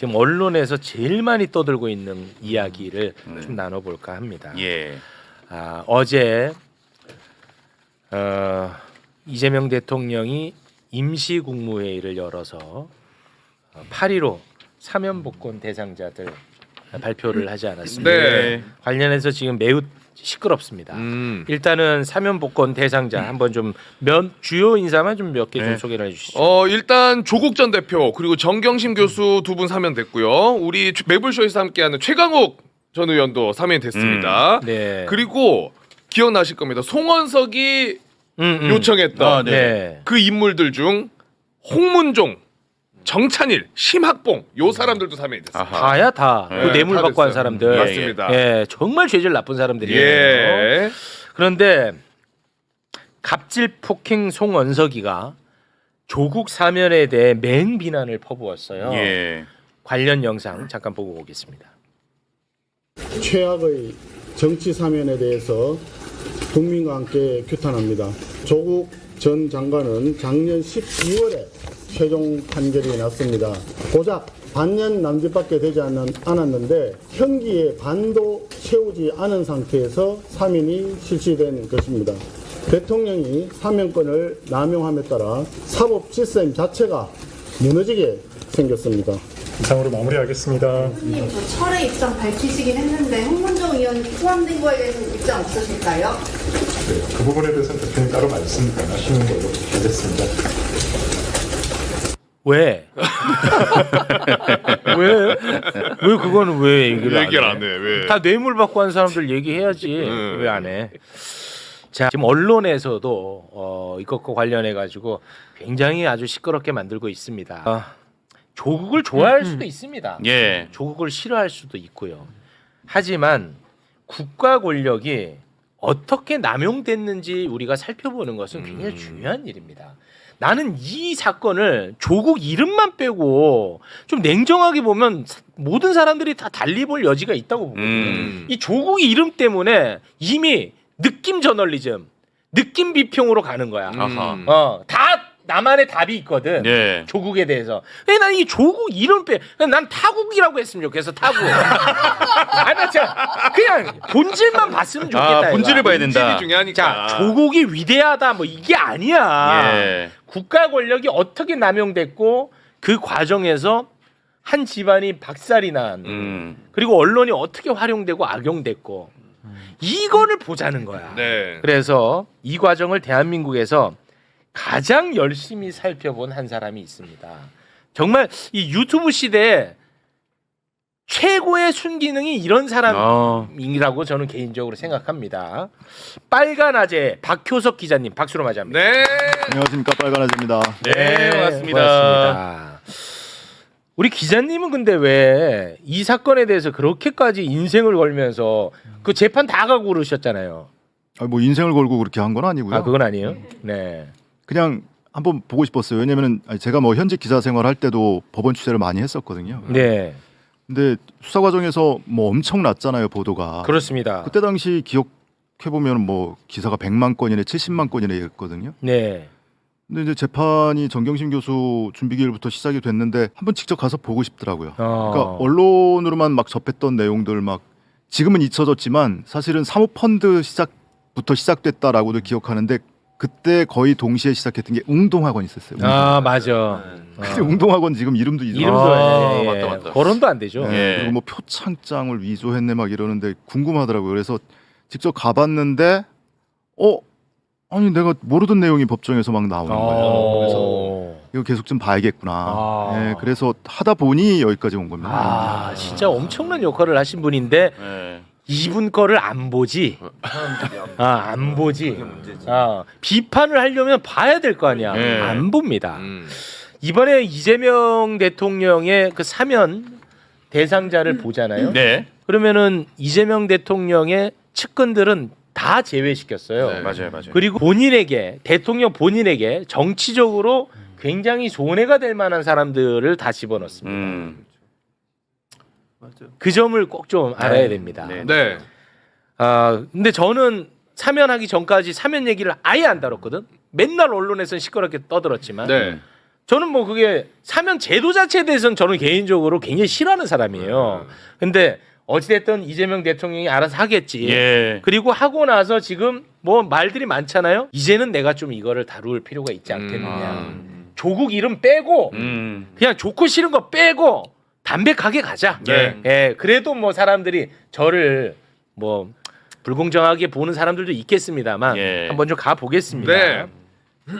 지금 언론에서 제일 많이 떠들고 있는 이야기를 좀 나눠볼까 합니다. 예. 아, 어제 어, 이재명 대통령이 임시 국무회의를 열어서 어, 8.15 사면복권 대상자들 발표를 하지 않았습니다. 네. 관련해서 지금 매우 시끄럽습니다. 음. 일단은 사면 복권 대상자 한번 좀몇 주요 인사만 좀 몇 개 좀 네. 소개를 해주시죠. 어 일단 조국 전 대표 그리고 정경심 교수 두 분 사면됐고요. 우리 매불쇼에서 함께하는 최강욱 전 의원도 사면됐습니다. 네. 그리고 기억나실 겁니다. 송원석이 음, 음. 요청했던 아, 네. 네. 그 인물들 중 홍문종, 정찬일, 심학봉 요 사람들도 사면됐어요. 아하. 다야 다. 네, 그 뇌물 다 받고 한 됐어요. 사람들. 맞습니다. 예, 정말 죄질 나쁜 사람들이에요. 예. 그런데 갑질 폭행 송원석이가 조국 사면에 대해 맹 비난을 퍼부었어요. 예. 관련 영상 잠깐 보고 오겠습니다. 최악의 정치 사면에 대해서 국민과 함께 규탄합니다. 조국 전 장관은 작년 12월에 최종 판결이 났습니다. 고작 반년 남짓밖에 되지 않았는데 현기에 반도 채우지 않은 상태에서 사면이 실시된 것입니다. 대통령이 사면권을 남용함에 따라 사법 시스템 자체가 무너지게 생겼습니다. 이상으로 마무리하겠습니다. 교수님, 저 철회 입장 밝히시긴 했는데 홍문정 의원이 포함된 거에 대해서 입장 없으실까요? 네, 그 부분에 대해서는 대표님 따로 말씀 안 하시는 걸로 하겠습니다. 왜? 왜? 왜 그거는 왜 얘기를 안 얘기를 해? 안 해. 왜? 다 뇌물 받고 한 사람들 얘기해야지. 음. 왜 안 해? 자, 지금 언론에서도 어, 이것과 관련해 가지고 굉장히 아주 시끄럽게 만들고 있습니다. 어, 조국을 좋아할 수도 있습니다. 예. 조국을 싫어할 수도 있고요. 하지만 국가 권력이 어떻게 남용됐는지 우리가 살펴보는 것은 굉장히 중요한 일입니다. 나는 이 사건을 조국 이름만 빼고 좀 냉정하게 보면 사- 모든 사람들이 다 달리 볼 여지가 있다고 보거든요. 음. 이 조국 이름 때문에 이미 느낌 저널리즘, 느낌 비평으로 가는 거야. 아하. 음. 어, 다 나만의 답이 있거든. 예. 조국에 대해서. 근데 난 이 조국 이름 빼, 난 타국이라고 했으면 좋겠어, 타국. 아, 나 진짜 그냥 본질만 봤으면 좋겠다. 아, 이거야. 본질을 봐야 된다. 본질이 중요하니까. 자, 조국이 위대하다, 뭐 이게 아니야. 예. 국가 권력이 어떻게 남용됐고 그 과정에서 한 집안이 박살이 난 음. 그리고 언론이 어떻게 활용되고 악용됐고 이거를 보자는 거야. 네. 그래서 이 과정을 대한민국에서 가장 열심히 살펴본 한 사람이 있습니다. 정말 이 유튜브 시대에 최고의 순기능이 이런 어. 사람이라고 저는 개인적으로 생각합니다. 빨간 아재 박효석 기자님 박수로 맞이합니다. 네. 안녕하십니까 빨간아지입니다. 네, 반갑습니다. 고맙습니다. 우리 기자님은 근데 왜 이 사건에 대해서 그렇게까지 인생을 걸면서 그 재판 다 가고 그러셨잖아요. 아, 뭐 인생을 걸고 그렇게 한 건 아니고요. 아 그건 아니에요? 네. 그냥 한번 보고 싶었어요. 왜냐면은 제가 뭐 현직 기자 생활할 때도 법원 취재를 많이 했었거든요. 네. 근데 수사 과정에서 뭐 엄청 났잖아요 보도가. 그렇습니다. 그때 당시 기억해 보면 뭐 기사가 100만 건이네 70만 건이네 했거든요. 네. 근데 이제 재판이 정경심 교수 준비 기일부터 시작이 됐는데 한번 직접 가서 보고 싶더라고요. 어. 그러니까 언론으로만 막 접했던 내용들 막 지금은 잊혀졌지만 사실은 사모펀드 시작부터 시작됐다라고도 기억하는데 그때 거의 동시에 시작했던 게 웅동학원 있었어요. 웅동. 아 맞아. 근데 웅동학원 지금 이름도 잊어. 이름도 아, 예, 예. 맞다, 맞다. 거론도 안 되죠. 예. 그리고 뭐 표창장을 위조했네 막 이러는데 궁금하더라고요. 그래서 직접 가봤는데 어 아니 내가 모르던 내용이 법정에서 막 나오는 거예요. 그래서 어. 이거 계속 좀 봐야겠구나. 아. 예, 그래서 하다 보니 여기까지 온 겁니다. 아 진짜 엄청난 역할을 하신 분인데 예. 이분 거를 안 보지. 아 안 보지. 아 비판을 하려면 봐야 될 거 아니야. 예. 안 봅니다. 음. 이번에 이재명 대통령의 그 사면 대상자를 보잖아요. 네. 그러면은 이재명 대통령의 측근들은 다 제외시켰어요. 네. 맞아요, 맞아요. 그리고 본인에게 대통령 본인에게 정치적으로 굉장히 손해가 될 만한 사람들을 다 집어넣습니다. 음. 그 점을 꼭 좀 알아야 됩니다. 네. 네. 아 근데 저는 사면하기 전까지 사면 얘기를 아예 안 다뤘거든. 맨날 언론에서는 시끄럽게 떠들었지만 네. 저는 뭐 그게 사면 제도 자체에 대해서는 저는 개인적으로 굉장히 싫어하는 사람이에요. 근데 어찌됐든 이재명 대통령이 알아서 하겠지. 예. 그리고 하고 나서 지금 뭐 말들이 많잖아요. 이제는 내가 좀 이거를 다룰 필요가 있지 않겠느냐. 조국 이름 빼고 음. 그냥 좋고 싫은 거 빼고 담백하게 가자. 네. 예, 그래도 뭐 사람들이 저를 뭐 불공정하게 보는 사람들도 있겠습니다만 예. 한번 좀 가 보겠습니다. 네.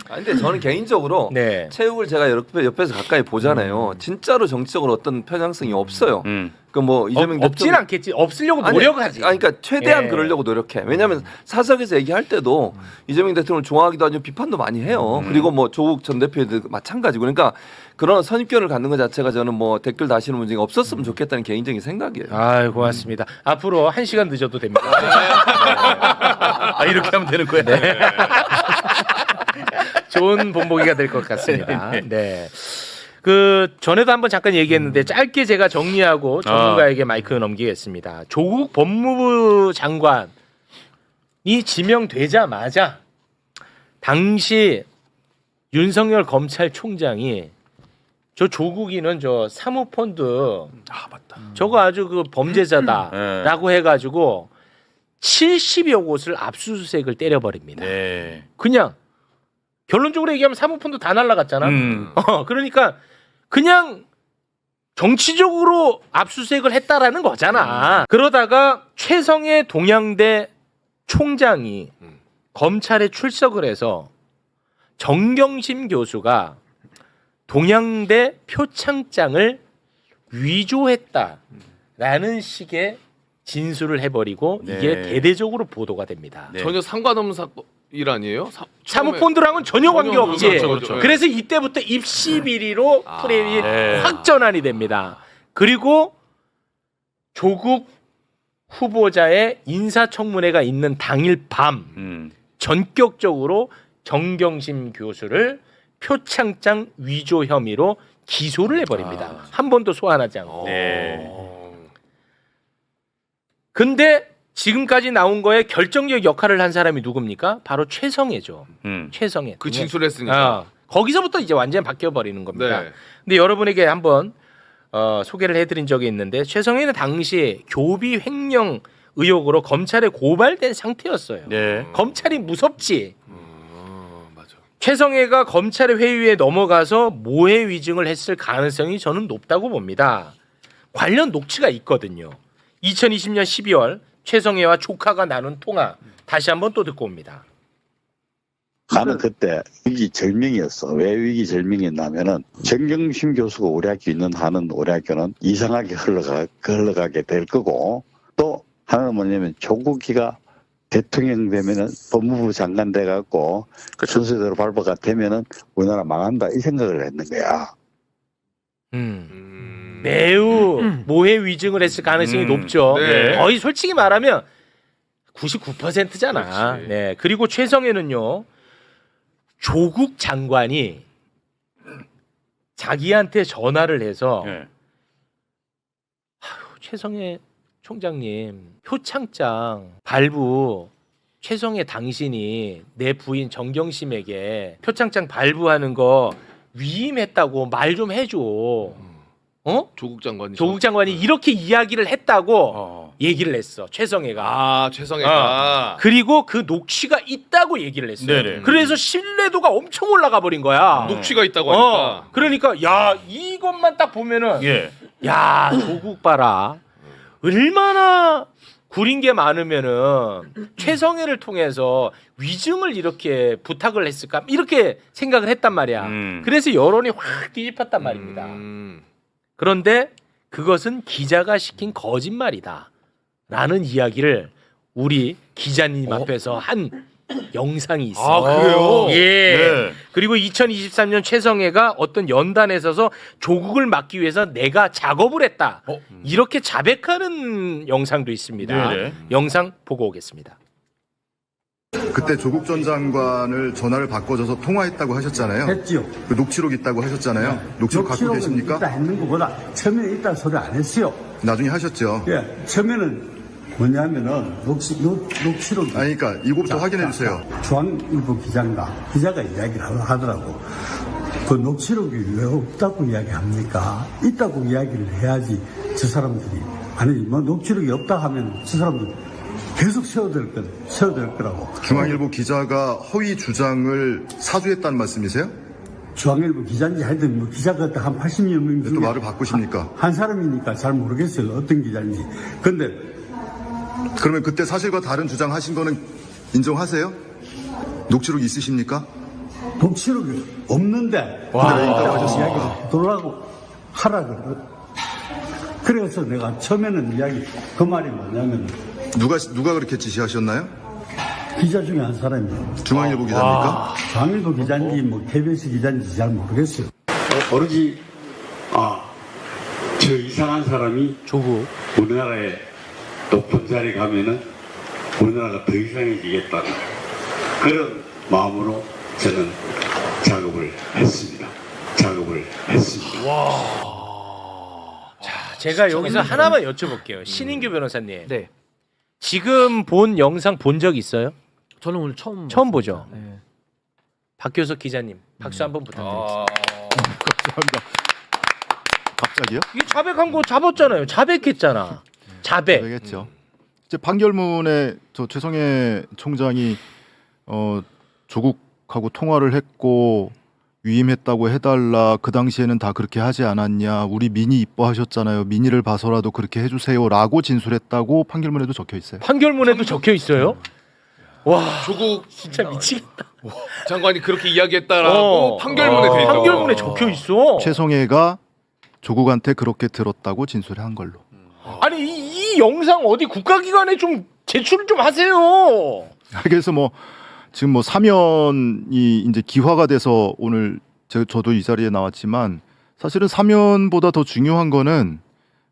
아, 근데 저는 개인적으로 네. 체육을 제가 옆에, 옆에서 가까이 보잖아요. 진짜로 정치적으로 어떤 편향성이 없어요. 음. 그뭐 이재명 어, 없진 대통령- 않겠지. 없으려고 아니, 노력하지. 아니, 그러니까 최대한 예. 그러려고 노력해. 왜냐하면 사석에서 얘기할 때도 이재명 대통령을 좋아하기도 하지만 비판도 많이 해요. 그리고 뭐 조국 전 대표도 마찬가지고. 그러니까 그런 선입견을 갖는 것 자체가 저는 뭐 댓글 다시는 문제가 없었으면 좋겠다는 개인적인 생각이에요. 아, 고맙습니다. 앞으로 한 시간 늦어도 됩니다. 아, 이렇게 하면 되는 거야. 네. 좋은 본보기가 될 것 같습니다. 네. 그 전에도 한번 잠깐 얘기했는데 짧게 제가 정리하고 전문가에게 마이크 넘기겠습니다. 조국 법무부 장관이 지명되자마자 당시 윤석열 검찰총장이 저 조국이는 저 사모펀드 아 맞다. 저거 아주 그 범죄자다라고 해가지고 70여 곳을 압수수색을 때려버립니다. 네. 그냥 결론적으로 얘기하면 사모펀드 다 날라갔잖아. 음. 어, 그러니까 그냥 정치적으로 압수수색을 했다라는 거잖아. 그러다가 최성해 동양대 총장이 검찰에 출석을 해서 정경심 교수가 동양대 표창장을 위조했다라는 식의 진술을 해버리고 네. 이게 대대적으로 보도가 됩니다. 네. 전혀 상관없는 사건 일 아니에요? 사, 사모펀드랑은 전혀 관계 없지. 그렇죠, 그렇죠. 그래서 이때부터 입시 비리로 프레임이 네. 확 전환이 됩니다. 그리고 조국 후보자의 인사청문회가 있는 당일 밤 음. 전격적으로 정경심 교수를 표창장 위조 혐의로 기소를 해버립니다. 한 번도 소환하지 않고. 네. 근데 지금까지 나온 거에 결정적 역할을 한 사람이 누굽니까? 바로 최성애죠. 음. 최성애. 그 진술했으니까. 아, 거기서부터 이제 완전 바뀌어 버리는 겁니다. 네. 근데 여러분에게 한번 어, 소개를 해드린 적이 있는데 최성애는 당시 교비 횡령 의혹으로 검찰에 고발된 상태였어요. 네. 검찰이 무섭지. 어, 맞아. 최성애가 검찰의 회유에 넘어가서 모해 위증을 했을 가능성이 저는 높다고 봅니다. 관련 녹취가 있거든요. 2020년 12월 최성애와 조카가 나눈 통화 다시 한번 또 듣고 옵니다. 나는 그때 위기절명이었어. 왜 위기절명이었냐면은 정경심 교수가 우리 학교 있는 한은 우리 학교는 이상하게 흘러가, 흘러가게 될 거고 또 하나는 뭐냐면 조국이가 대통령 되면은 법무부 장관 돼갖고 순서대로 발부가 되면은 우리나라 망한다 이 생각을 했는 거야. 음. 음. 매우 모해 위증을 했을 가능성이 음. 높죠. 네. 거의 솔직히 말하면 99%잖아. 그렇지. 네. 그리고 최성애는요. 조국 장관이 자기한테 전화를 해서 네. 최성애 총장님 표창장 발부 최성애 당신이 내 부인 정경심에게 표창장 발부하는 거 위임했다고 말 좀 해줘. 어? 조국 장관이 조국 장관이 이렇게 이야기를 했다고 어. 얘기를 했어. 최성애가. 아 최성애가 그리고 그 녹취가 있다고 얘기를 했어요. 네네. 그래서 신뢰도가 엄청 올라가 버린 거야. 녹취가 있다고 하니까 어, 그러니까 야 이것만 딱 보면은 예. 야 조국 봐라 얼마나 구린 게 많으면은 최성애를 통해서 위증을 이렇게 부탁을 했을까 이렇게 생각을 했단 말이야. 음. 그래서 여론이 확 뒤집혔단 말입니다. 음. 그런데 그것은 기자가 시킨 거짓말이다. 라는 이야기를 우리 기자님 앞에서 한 영상이 있어요. 아, 그래요? 예. 네. 그리고 2023년 최성애가 어떤 연단에 서서 조국을 막기 위해서 내가 작업을 했다. 어? 이렇게 자백하는 영상도 있습니다. 네네. 영상 보고 오겠습니다. 그때 조국 전 장관을 전화를 바꿔줘서 통화했다고 하셨잖아요. 했지요. 그 녹취록 있다고 하셨잖아요. 녹취록 갖고 계십니까? 있다 했는 것보다 처음에 있다는 소리 안 했어요. 나중에 하셨죠. 예, 처음에는 뭐냐면은 녹취, 녹, 녹취록이 아니, 그러니까 이거부터 확인해 주세요. 중앙일보 기자인가 기자가 이야기를 하- 하더라고. 그 녹취록이 왜 없다고 이야기합니까? 있다고 이야기를 해야지 저 사람들이 아니 뭐 녹취록이 없다 하면 저 사람들 계속 세워들 거 세워들 거라고 중앙일보 기자가 허위 주장을 사주했다는 말씀이세요? 중앙일보 기자인지 하여튼 뭐 기자가 한 80여 명왜 중에 또 말을 바꾸십니까? 한 사람이니까 잘 모르겠어요 어떤 기자인지 근데 그러면 그때 사실과 다른 주장하신 거는 인정하세요? 녹취록 있으십니까? 녹취록이 없는데 근데 왜 있다고 하셨습니까? 이야기를 돌라고 하라 그래 그래서 내가 처음에는 이야기 그 말이 뭐냐면 누가 누가 그렇게 지시하셨나요? 기자 중에 한 사람이에요 중앙일보 기자입니까? 중앙일보 기자인지 뭐 KBS 기자인지 잘 모르겠어요. 오로지 아, 저 이상한 사람이 조국. 우리나라에 높은 자리에 가면은 우리나라가 더 이상해지겠다는 그런 마음으로 저는 작업을 했습니다. 작업을 했습니다. 자, 제가 여기서 하나만 여쭤볼게요. 신인규 변호사님. 네. 지금 본 영상 본 적 있어요? 저는 오늘 처음 처음 보죠. 네. 박교석 기자님 박수 한번 부탁드리겠습니다. 감사합니다. 갑자기요? 이게 자백한 거 잡았잖아요. 자백했잖아. 자백. 되겠죠. 이제 판결문에 저 최성해 총장이 어 조국하고 통화를 했고 위임했다고 해달라 그 당시에는 다 그렇게 하지 않았냐 우리 민이 이뻐하셨잖아요 민이를 봐서라도 그렇게 해주세요라고 진술했다고 판결문에도 적혀 있어요. 판결문에도 적혀 있어요. 와, 조국 진짜 미치겠다. 장관이 그렇게 이야기했다라고 어. 판결문에 돼 있다. 판결문에 적혀 있어. 최성해가 조국한테 그렇게 들었다고 진술한 걸로. 아니 이, 이 영상 어디 국가기관에 좀 제출을 좀 하세요. 그래서 뭐 지금 뭐 사면이 이제 기화가 돼서 오늘 제, 저도 이 자리에 나왔지만 사실은 사면보다 더 중요한 거는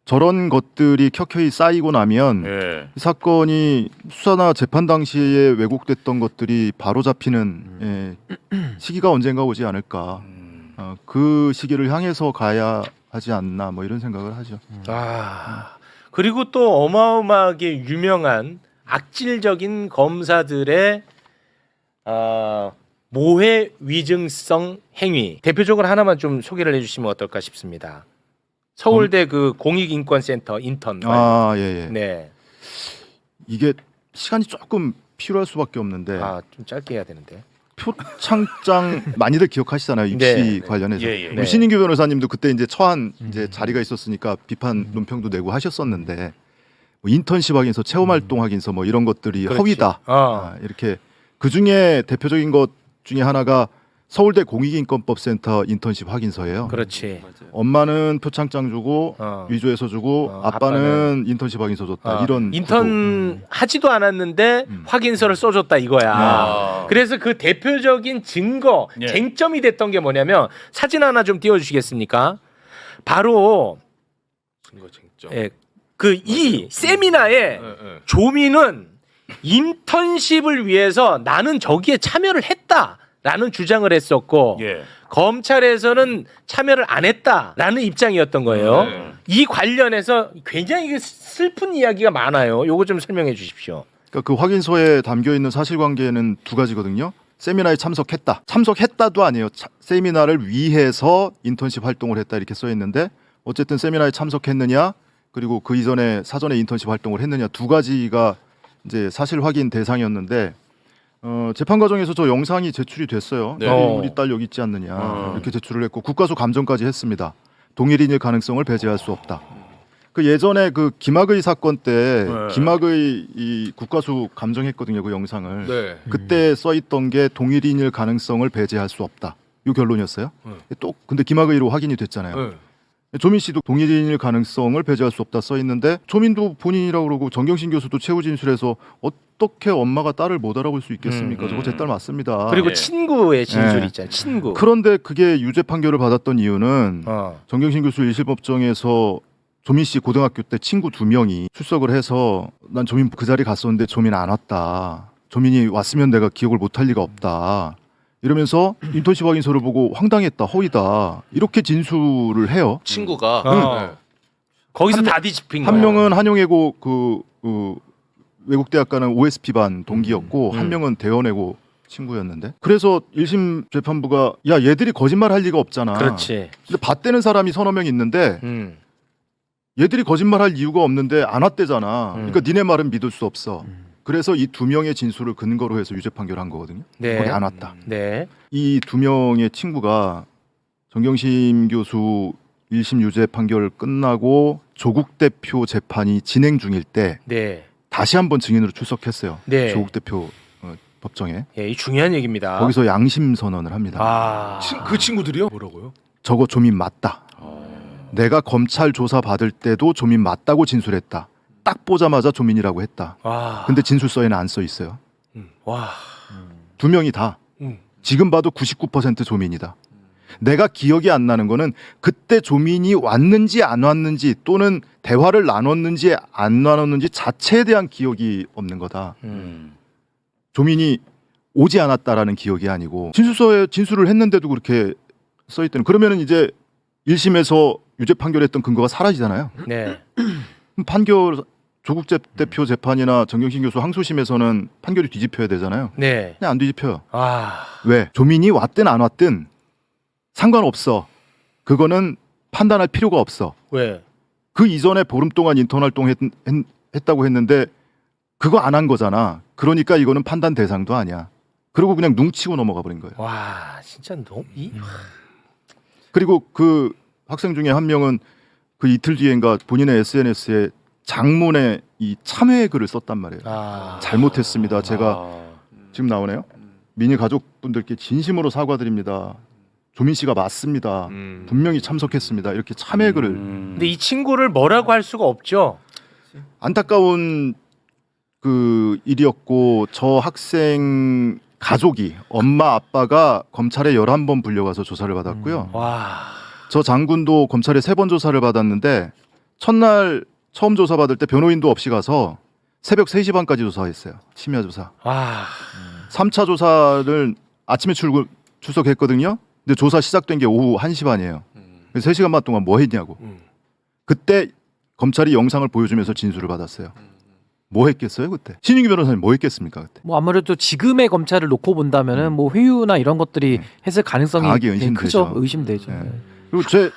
저런 것들이 켜켜이 쌓이고 나면 예. 이 사건이 수사나 재판 당시에 왜곡됐던 것들이 바로 잡히는 예, 시기가 언젠가 오지 않을까. 어, 그 시기를 향해서 가야 하지 않나 뭐 이런 생각을 하죠. 아 그리고 또 어마어마하게 유명한 악질적인 검사들의 아, 모해 위증성 행위 대표적으로 하나만 좀 소개를 해주시면 어떨까 싶습니다. 서울대 그 공익인권센터 인턴. 아, 예, 예. 네. 이게 시간이 조금 필요할 수밖에 없는데 아좀 짧게 해야 되는데. 표창장 많이들 기억하시잖아요 입시 네. 관련해서 예, 예. 우리 네. 신인규 변호사님도 그때 이제 처한 이제 자리가 있었으니까 비판 음. 논평도 내고 하셨었는데 뭐 인턴십 확인서 체험 활동 확인서 뭐 이런 것들이 음. 그렇지. 허위다 어. 아, 이렇게 그 중에 대표적인 것 중에 하나가 서울대 공익인권법센터 인턴십 확인서예요. 그렇지. 엄마는 표창장 주고 어. 위조해서 주고 어, 아빠는, 아빠는 인턴십 확인서 줬다 어, 이런 인턴 하지도 않았는데 음. 확인서를 써줬다 이거야. 아. 그래서 그 대표적인 증거 예. 쟁점이 됐던 게 뭐냐면 사진 하나 좀 띄워주시겠습니까? 바로 증거 쟁점. 예, 그 이 세미나에 예, 예. 조민은 인턴십을 위해서 나는 저기에 참여를 했다 라는 주장을 했었고 예. 검찰에서는 참여를 안 했다라는 입장이었던 거예요. 네. 이 관련해서 굉장히 그 슬픈 이야기가 많아요. 요거 좀 설명해 주십시오. 그러니까 그 확인서에 담겨 있는 사실관계는 두 가지거든요. 세미나에 참석했다. 참석했다도 아니에요. 차- 세미나를 위해서 인턴십 활동을 했다 이렇게 써 있는데 어쨌든 세미나에 참석했느냐 그리고 그 이전에 사전에 인턴십 활동을 했느냐 두 가지가 이제 사실 확인 대상이었는데 어, 재판 과정에서 저 영상이 제출이 됐어요. 네. 우리, 우리 딸 여기 있지 않느냐 어. 이렇게 제출을 했고 국가수 감정까지 했습니다. 동일인일 가능성을 배제할 수 없다. 그 예전에 그 김학의 사건 때 네. 김학의 이 국가수 감정했거든요 그 영상을. 네. 그때 써 있던 게 동일인일 가능성을 배제할 수 없다. 이 결론이었어요. 네. 또 근데 김학의로 확인이 됐잖아요. 네. 조민 씨도 동일인일 가능성을 배제할 수 없다 써 있는데 조민도 본인이라고 그러고 정경심 교수도 최후 진술에서 어떻게 엄마가 딸을 못 알아볼 수 있겠습니까? 음, 저거 제 딸 맞습니다. 그리고 예. 친구의 진술 네. 있잖아요. 친구. 그런데 그게 유죄 판결을 받았던 이유는 어. 정경심 교수 1심법정에서 조민 씨 고등학교 때 친구 두 명이 출석을 해서 난 조민 그 자리 갔었는데 조민 안 왔다. 조민이 왔으면 내가 기억을 못 할 리가 없다. 이러면서 인턴십 확인서를 보고 황당했다, 허위다 이렇게 진술을 해요. 친구가 어. 네. 거기서 한 다 뒤집힌 한 거야. 명은 한용예고 그, 그 외국 대학 가는 OSP 반 동기였고 음. 한 명은 대원외고 친구였는데 그래서 1심 재판부가 야 얘들이 거짓말 할 리가 없잖아. 그렇지. 근데 받대는 사람이 서너 명 있는데 음. 얘들이 거짓말 할 이유가 없는데 안 왔대잖아. 음. 그러니까 니네 말은 믿을 수 없어. 그래서 이 두 명의 진술을 근거로 해서 유죄 판결한 거거든요. 네. 거기 안 왔다. 네. 이 두 명의 친구가 정경심 교수 1심 유죄 판결 끝나고 조국 대표 재판이 진행 중일 때 네. 다시 한번 증인으로 출석했어요. 네. 조국 대표 어, 법정에 예, 이 중요한 얘기입니다. 거기서 양심 선언을 합니다. 아. 친- 그 친구들이요? 뭐라고요? 저거 조민 맞다. 내가 검찰 조사 받을 때도 조민 맞다고 진술했다. 딱 보자마자 조민이라고 했다. 와. 근데 진술서에는 안 써 있어요. 와. 두 명이 다 음. 지금 봐도 99% 조민이다. 내가 기억이 안 나는 거는 그때 조민이 왔는지 안 왔는지 또는 대화를 나눴는지 안 나눴는지 자체에 대한 기억이 없는 거다. 음. 조민이 오지 않았다라는 기억이 아니고 진술서에 진술을 했는데도 그렇게 써 있다는 그러면은 이제 1심에서 유죄 판결했던 근거가 사라지잖아요. 네. 판결 조국 재- 대표 재판이나 정경심 교수 항소심에서는 판결이 뒤집혀야 되잖아요. 네. 그냥 안 뒤집혀요. 아. 왜? 조민이 왔든 안 왔든 상관없어. 그거는 판단할 필요가 없어. 왜? 그 이전에 보름 동안 인턴 활동 했, 다고 했는데 그거 안 한 거잖아. 그러니까 이거는 판단 대상도 아니야. 그리고 그냥 눈치고 넘어가 버린 거예요. 와, 진짜 너무 이 그리고 그 학생 중에 한 명은 그 이틀 뒤엔가 본인의 SNS에 장문의 이 참회 글을 썼단 말이에요. 아. 잘못했습니다. 제가 아. 지금 나오네요. 민희 가족분들께 진심으로 사과드립니다. 조민 씨가 맞습니다. 음. 분명히 참석했습니다. 이렇게 참회 글을 근데 이 친구를 뭐라고 할 수가 없죠. 안타까운 그 일이었고 저 학생 가족이 엄마 아빠가 검찰에 11번 불려가서 조사를 받았고요. 와. 저 장군도 검찰에 세 번 조사를 받았는데 첫날 처음 조사 받을 때 변호인도 없이 가서 새벽 3시 반까지 조사했어요. 심야 조사. 와. 3차 조사를 아침에 출근 출석했거든요. 근데 조사 시작된 게 오후 1시 반이에요. 그래서 3시간 반 동안 뭐 했냐고. 음. 그때 검찰이 영상을 보여주면서 진술을 받았어요. 뭐 했겠어요 그때? 신윤기 변호사님 뭐 했겠습니까 그때? 뭐 아무래도 지금의 검찰을 놓고 본다면은 뭐 회유나 이런 것들이 했을 가능성이 강하게 네, 의심되죠. 크죠. 의심되죠. 네. 네. 그리고 제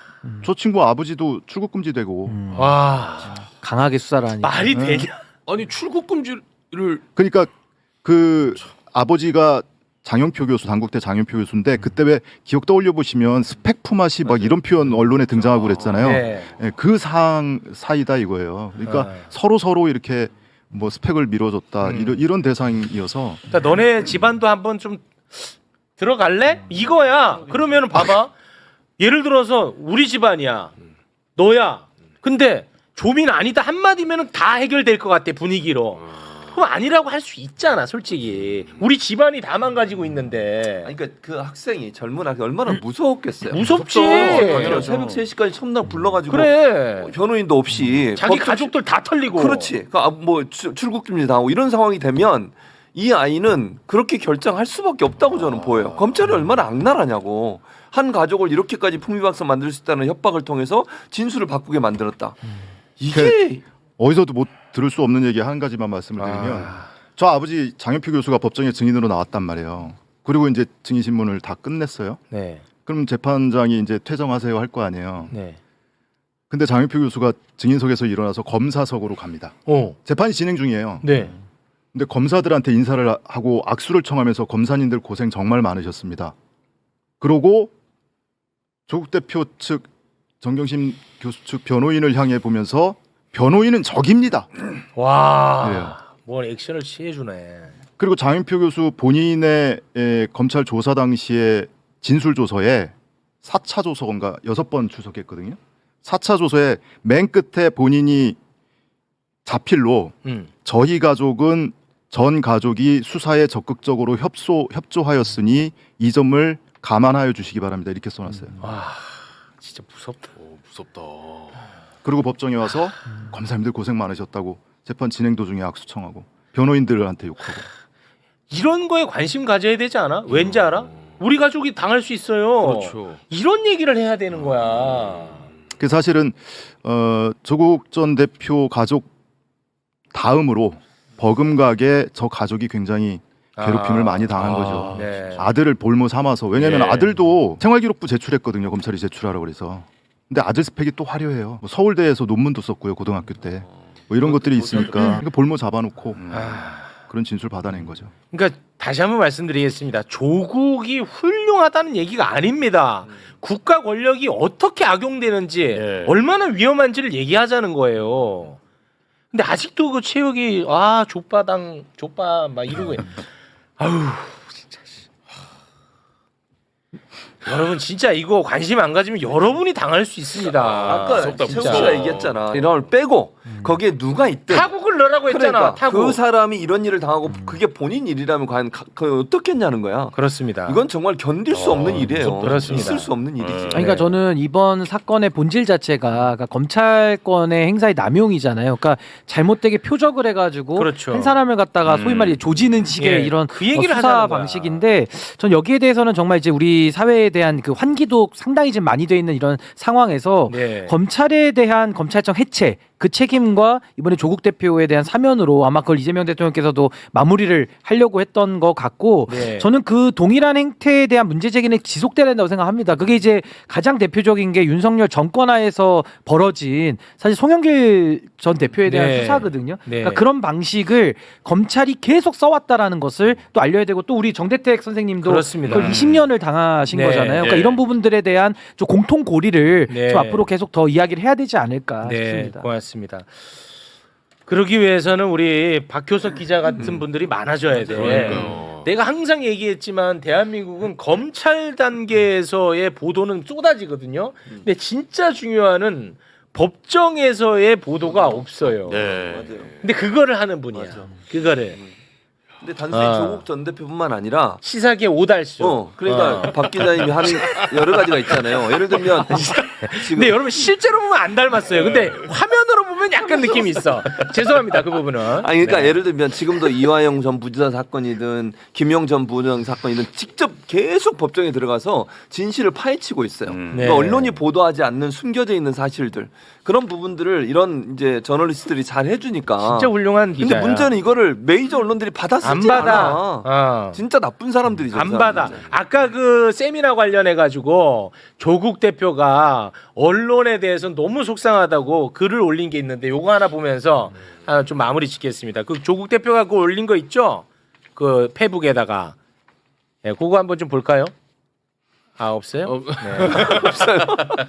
저 친구 아버지도 출국 금지되고 음. 와. 강하게 수사를 하니까. 말이 네. 되냐? 아니 출국 금지를 그러니까 그 아버지가 장영표 교수 당국대 장영표 교수인데 그때 왜 기억 떠올려 보시면 스펙 품앗이 막 이런 표현 언론에 등장하고 그랬잖아요. 네. 예, 그 상황 사이다 이거예요. 그러니까 네. 서로 서로 이렇게 뭐 스펙을 밀어줬다 음. 이런 이런 대상이어서 그러니까 너네 집안도 한번 좀 들어갈래? 이거야. 그러면은 봐봐. 예를 들어서 우리 집안이야. 너야. 근데 조민 아니다 한마디면은 다 해결될 것 같아 분위기로. 그럼 아니라고 할 수 있잖아 솔직히. 우리 집안이 다 망가지고 있는데. 아니, 그러니까 그 학생이 젊은 학생 얼마나 무서웠겠어요. 무섭지. 당연하죠. 새벽 3시까지 첫날 불러가지고 그래. 변호인도 없이 자기 가족들 다 털리고. 그렇지. 그, 아, 뭐 출- 출국 금지 당하고 이런 상황이 되면 이 아이는 그렇게 결정할 수밖에 없다고 저는 보여요. 검찰이 얼마나 악랄하냐고. 한 가족을 이렇게까지 풍비박산 만들 수 있다는 협박을 통해서 진술을 바꾸게 만들었다. 이게 어디서도 못 들을 수 없는 얘기 한 가지만 말씀을 드리면 저 아버지 장현표 교수가 법정에 증인으로 나왔단 말이에요. 그리고 이제 증인 신문을 다 끝냈어요. 네. 그럼 재판장이 이제 퇴정하세요 할 거 아니에요. 네. 근데 장현표 교수가 증인석에서 일어나서 검사석으로 갑니다. 어. 재판이 진행 중이에요. 네. 근데 검사들한테 인사를 하- 하고 악수를 청하면서 검사님들 고생 정말 많으셨습니다. 그러고 조국 대표 측 정경심 교수 측 변호인을 향해 보면서 변호인은 적입니다. 와. 뭘 액션을 취해주네. 그리고 장윤표 교수 본인의 에, 검찰 조사 당시에 진술 조서에 4차 조서건가 여섯 번 출석했거든요. 4차 조서에 맨 끝에 본인이 자필로 음. 저희 가족은 전 가족이 수사에 적극적으로 협소 협조하였으니 이 점을 감안하여 주시기 바랍니다. 이렇게 써놨어요. 와. 진짜 무섭다. 어, 무섭다. 그리고 법정에 와서 검사님들 고생 많으셨다고 재판 진행 도중에 악수 청하고 변호인들한테 욕하고 이런 거에 관심 가져야 되지 않아? 왠지 알아? 우리 가족이 당할 수 있어요. 그렇죠. 이런 얘기를 해야 되는 거야. 그 사실은 어, 조국 전 대표 가족 다음으로 버금가게 저 가족이 굉장히 괴롭힘을 아. 많이 당한 아. 거죠. 네. 아들을 볼모 삼아서 왜냐면 예. 아들도 생활기록부 제출했거든요. 검찰이 제출하라고 그래서. 근데 아들 스펙이 또 화려해요. 뭐 서울대에서 논문도 썼고요. 고등학교 때. 뭐 이런 것들이 있으니까 그러니까 볼모 잡아놓고 아. 그런 진술 받아낸 거죠. 그러니까 다시 한번 말씀드리겠습니다. 조국이 훌륭하다는 얘기가 아닙니다. 국가 권력이 어떻게 악용되는지 네. 얼마나 위험한지를 얘기하자는 거예요. 근데 아직도 그 체육이 아 족바당 족바 막 이러고 아유 진짜 씨. 여러분 진짜 이거 관심 안 가지면 여러분이 당할 수 있습니다. 아까 무섭다, 최우 진짜. 씨가 얘기했잖아. 이런 걸 빼고 거기에 누가 있든 타국을 넣으라고 했잖아. 그러니까 타국. 그 사람이 이런 일을 당하고 그게 본인 일이라면 과연 가, 그 어떻겠냐는 거야. 그렇습니다. 이건 정말 견딜 수 없는 일이에요. 무섭다. 그렇습니다. 있을 수 없는 일이지. 아니, 그러니까 저는 이번 사건의 본질 자체가 그러니까 검찰권의 행사의 남용이잖아요. 그러니까 잘못되게 표적을 해가지고 그렇죠. 한 사람을 갖다가 소위 말해 조지는 식의 예, 이런 그 얘기를 어, 수사 하자는 거야. 방식인데 전 여기에 대해서는 정말 이제 우리 사회에 대한 그 환기도 상당히 좀 많이 돼 있는 이런 상황에서 네. 검찰에 대한 검찰청 해체 그 책임과 이번에 조국 대표에 대한 사면으로 아마 그걸 이재명 대통령께서도 마무리를 하려고 했던 것 같고 네. 저는 그 동일한 행태에 대한 문제 제기는 지속돼야 된다고 생각합니다. 그게 이제 가장 대표적인 게 윤석열 정권 하에서 벌어진 사실 송영길 전 대표에 대한 네. 수사거든요. 네. 그러니까 그런 방식을 검찰이 계속 써왔다라는 것을 또 알려야 되고 또 우리 정대택 선생님도 그렇습니다. 그걸 20년을 당하신 네. 거잖아요. 그러니까 네. 이런 부분들에 대한 좀 공통 고리를 네. 좀 앞으로 계속 더 이야기를 해야 되지 않을까 네, 싶습니다. 고맙습니다. 그러기 위해서는 우리 박효석 기자 같은 분들이 많아져야 돼. 그러니까요. 내가 항상 얘기했지만 대한민국은 검찰 단계에서의 보도는 쏟아지거든요. 근데 진짜 중요한은 법정에서의 보도가 없어요. 맞아요. 근데 그거를 하는 분이야. 맞아. 그거를 근데 단순히 아. 조국 전 대표뿐만 아니라 시사계 오달수. 어 그러니까 어. 박 기자님이 하는 여러 가지가 있잖아요. 예를 들면 지금 근데 여러분 실제로 보면 안 닮았어요. 근데 화면으로 보면 약간 느낌이 있어. 죄송합니다 그 부분은. 아니 그러니까 네. 예를 들면 지금도 이화영 전 부지사 사건이든 김용 전 부장 사건이든 직접 계속 법정에 들어가서 진실을 파헤치고 있어요. 네. 그러니까 언론이 보도하지 않는 숨겨져 있는 사실들 그런 부분들을 이런 이제 저널리스트들이 잘 해주니까. 진짜 훌륭한 기자. 근데 문제는 이거를 메이저 언론들이 받아 안 쓰지 받아. 않아. 어. 진짜 나쁜 사람들이죠. 안 그 받아. 사람들은. 아까 그 세미나 관련해 가지고 조국 대표가 언론에 대해서 너무 속상하다고 글을 올린 게 있는데 요거 하나 보면서 아, 좀 마무리 짓겠습니다. 그 조국 대표가 그 올린 거 있죠? 그 페북에다가 예, 그거 한번 좀 볼까요? 아 없어요? 어, 네. 없어요.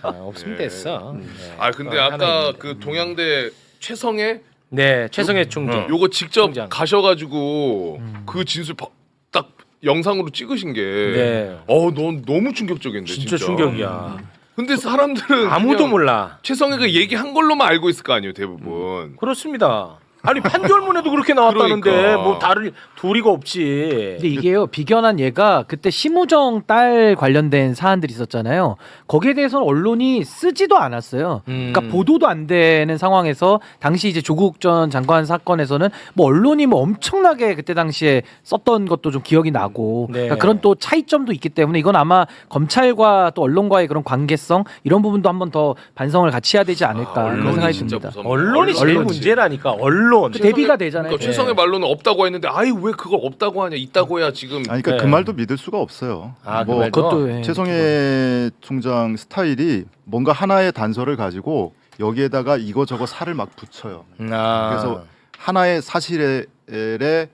아, 없으면 됐어. 네. 아 근데 어, 하나 아까 있는데. 그 동양대 최성애 네 최성애 총장. 요거 직접 총장. 가셔가지고 그 진술 바- 딱 영상으로 찍으신 게, 네. 어, 넌 너무 충격적인데 진짜 진짜. 충격이야. 근데 사람들은 아무도 그냥 몰라. 최성애가 얘기한 걸로만 알고 있을 거 아니에요 대부분. 그렇습니다. 아니 판결문에도 그렇게 나왔다는데 그러니까. 뭐 다른 도리가 없지. 근데 이게요 비견한 얘가 그때 심우정 딸 관련된 사안들이 있었잖아요. 거기에 대해서는 언론이 쓰지도 않았어요. 음. 그러니까 보도도 안 되는 상황에서 당시 이제 조국 전 장관 사건에서는 뭐 언론이 뭐 엄청나게 그때 당시에 썼던 것도 좀 기억이 나고 네. 그러니까 그런 또 차이점도 있기 때문에 이건 아마 검찰과 또 언론과의 그런 관계성 이런 부분도 한번 더 반성을 같이 해야 되지 않을까 아, 그런 생각이 듭니다. 무섭네. 언론이 제일 언론이. 문제라니까 언론. 그 대비가 되잖아요. 그러니까 최성애 말로는 없다고 했는데 아이 왜 그걸 없다고 하냐 있다고 해야 지금 아니, 그러니까 네. 그 말도 믿을 수가 없어요. 아, 뭐그 말도? 그것도 예. 최성해 총장 스타일이 뭔가 하나의 단서를 가지고 여기에다가 이거 저거 살을 막 붙여요. 아. 그래서 하나의 사실에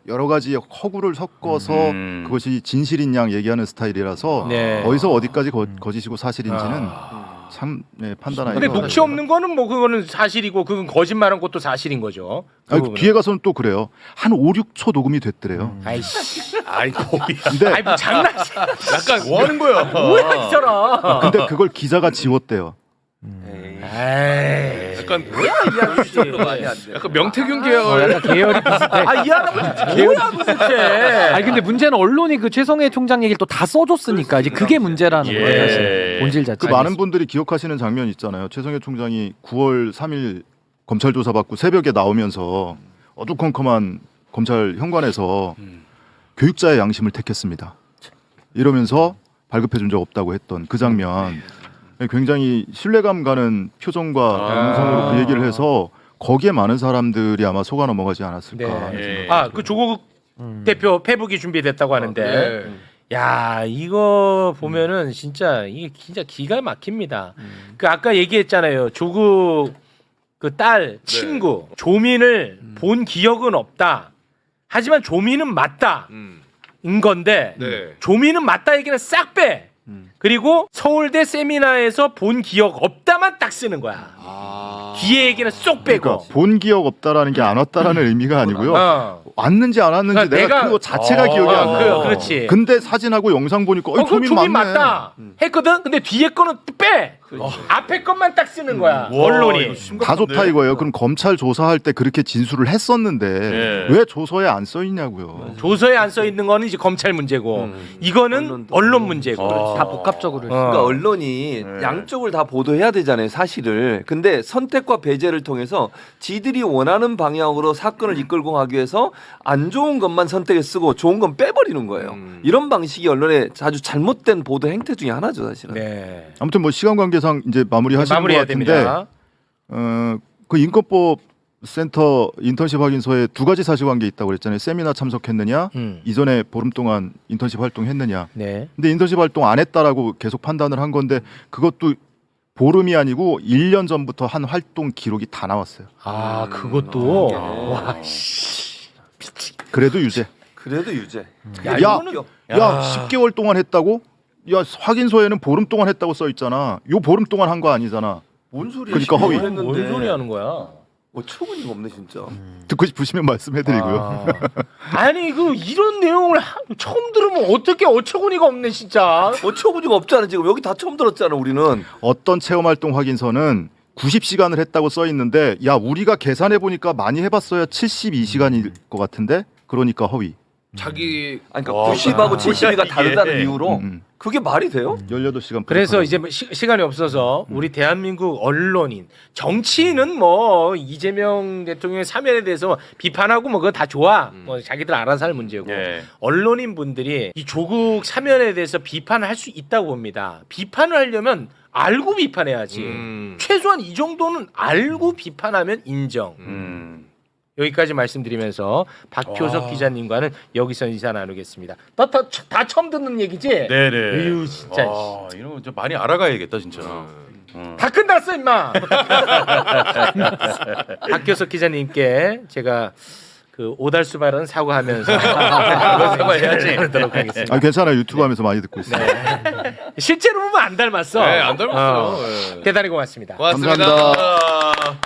여러 가지 허구를 섞어서 음. 그것이 진실인 양 얘기하는 스타일이라서 네. 어디서 어디까지 거, 거짓이고 사실인지는 참 네, 판단하기가 근데 녹취 없는 거는 뭐 그거는 사실이고 그건 거짓말한 것도 사실인 거죠. 그 아니, 부분은. 뒤에 가서는 또 그래요. 한 5, 6초 녹음이 됐더래요. 아이씨. 아이 근데 아이 뭐 장난치. 약간 뭐 하는 거야? 뭐야 이 사람. 근데 그걸 기자가 지웠대요. 에이. 약간 이 아저씨. 많이 안 돼. 약간 명태균 어, 계열. 약간 계열이 비슷해. 아이 할아버지 뭐야 도대체. 아니 근데 문제는 언론이 그 최성해 총장 얘기를 또 다 써줬으니까 이제 그게 문제라는 예. 거예요 사실 본질 그 자체. 많은 분들이 기억하시는 장면 있잖아요. 최성해 총장이 9월 3일 검찰 조사 받고 새벽에 나오면서 어두컴컴한 검찰 현관에서 교육자의 양심을 택했습니다. 이러면서 발급해 준 적 없다고 했던 그 장면 굉장히 신뢰감 가는 표정과 아. 음성으로 그 얘기를 해서 거기에 많은 사람들이 아마 속아 넘어가지 않았을까. 네. 하는 생각이 아 그 조국 대표 페북이 준비됐다고 하는데 네. 야 이거 보면은 진짜 이게 진짜 기가 막힙니다. 그 아까 얘기했잖아요. 조국 그 딸 친구 조민을 본 기억은 없다. 하지만 조민은 맞다. 음. 인 건데 네. 조민은 맞다 얘기는 싹 빼. 그리고 서울대 세미나에서 본 기억 없다만 딱 쓰는 거야. 뒤에 얘기는 쏙 빼고. 그러니까 본 기억 없다라는 게 안 왔다라는 의미가 아니고요. 어. 왔는지 안 왔는지 그러니까 내가, 내가- 그거 자체가 어, 기억이 안 어, 나요. 그- 그렇지. 근데 사진 하고 영상 보니까 어, 어, 그럼 조민 조민 맞네. 맞다 했거든. 근데 뒤에 거는 빼. 앞에 것만 딱 쓰는 거야. 언론이. 다 좋다 이거예요. 그럼 검찰 조사할 때 그렇게 진술을 했었는데 예. 왜 조서에 안 써 있냐고요. 조서에 안 써 있는 거는 이제 검찰 문제고 이거는 언론 문제고. 다 복합적으로. 그러니까 언론이 양쪽을 다 보도해야 되잖아요, 사실을. 근데 선택과 배제를 통해서 지들이 원하는 방향으로 사건을 이끌고 가기 위해서 안 좋은 것만 선택해 쓰고 좋은 건 빼버리는 거예요. 이런 방식이 언론의 아주 잘못된 보도 행태 중에 하나죠, 사실은. 네. 아무튼 뭐 시간 관계 상 이제 마무리하시는 것 마무리해야 같은데 됩니다. 어, 그 인권법 센터 인턴십 확인서에 두 가지 사실관계 있다고 그랬잖아요. 세미나 참석했느냐, 음. 이전에 보름 동안 인턴십 활동했느냐. 네. 근데 인턴십 활동 안 했다라고 계속 판단을 한 건데 그것도 보름이 아니고 1년 전부터 한 활동 기록이 다 나왔어요. 아 그것도 와 씨. 그래도 유죄. 그래도 유죄. 야, 야, 이거는 야, 10개월 동안 했다고? 야, 확인서에는 보름 동안 했다고 써 있잖아. 요 보름 동안 한 거 아니잖아. 뭔 소리야? 그러니까 허위. 했는데. 뭔 소리 하는 거야? 뭐 초근이 없네 진짜. 듣고 싶으시면 말씀해드리고요. 아. 니그 이런 내용을 하- 처음 들으면 어떻게 어처구니가 없네 진짜. 어처구니가 없잖아 지금 여기 다 처음 들었잖아 우리는. 어떤 체험 활동 확인서는 90시간을 했다고 써 있는데 야 우리가 계산해 보니까 많이 해봤어야 72시간일 것 같은데 그러니까 허위. 자기 아니 그러니까 90하고 72가 다르다는 이유로 음, 그게 말이 돼요? 18시간. 그래서 이제 뭐 시, 시간이 없어서 우리 대한민국 언론인 정치인은 뭐 이재명 대통령의 사면에 대해서 비판하고 뭐 그거 다 좋아. 뭐 자기들 알아서 할 문제고. 언론인 분들이 이 조국 사면에 대해서 비판을 할 수 있다고 봅니다. 비판을 하려면 알고 비판해야지. 음. 최소한 이 정도는 알고 비판하면 인정 여기까지 말씀드리면서 박효석 기자님과는 여기서 인사 나누겠습니다 다, 다, 다 처음 듣는 얘기지? 네네. 에휴 진짜 아, 이런 거좀 많이 알아가야겠다 진짜. 다 끝났어 임마. 박교석 기자님께 제가 그 오달수 발언 사과하면서 사과해야지 하도록 하겠습니다. 아 괜찮아요 유튜브 하면서 많이 듣고 있어요. 실제로 보면 안 닮았어. 네, 안 닮았어요. 어. 네. 대단히 고맙습니다. 고맙습니다. 감사합니다.